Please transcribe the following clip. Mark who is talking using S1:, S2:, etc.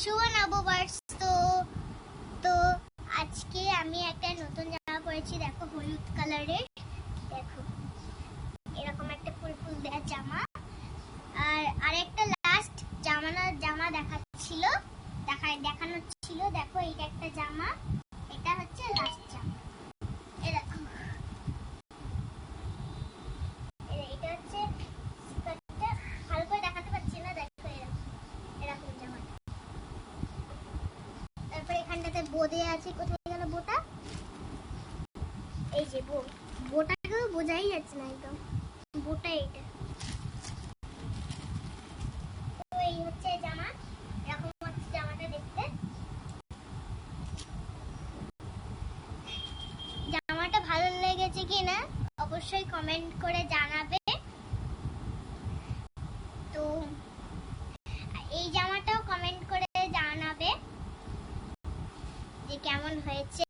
S1: শুভ নববর্ষ। তো তো আজকে আমি একটা নতুন জামা পরেছি, দেখো হলুদ কালারের। দেখো, এরকম একটা ফুল ফুল দেওয়া জামা। আর আরেকটা লাস্ট জামানা জামা দেখাচ্ছিল, দেখা দেখানো ছিল, দেখো এইটা একটা জামা এটা হচ্ছে লাস্ট জামা এই দেখো এই- এটা হচ্ছে স্কার্টটা ভালো করে দেখাতে পারছি না দেখো এরকম এরকম জামাটা তারপরে এখানটাতে বোদে আছে, কোথায় গেল বোটা? এই যে বো, বোটাকেও বোঝাই যাচ্ছে না একদম। বোটা এইটা। তো এই হচ্ছে জামা হচ্ছে জামাটা দেখতে। জামাটা ভালো লেগেছে কিনা, অবশ্যই কমেন্ট করে জানাবে তো এই জামাটাও কমেন্ট করে জানাবে যে কেমন হয়েছে।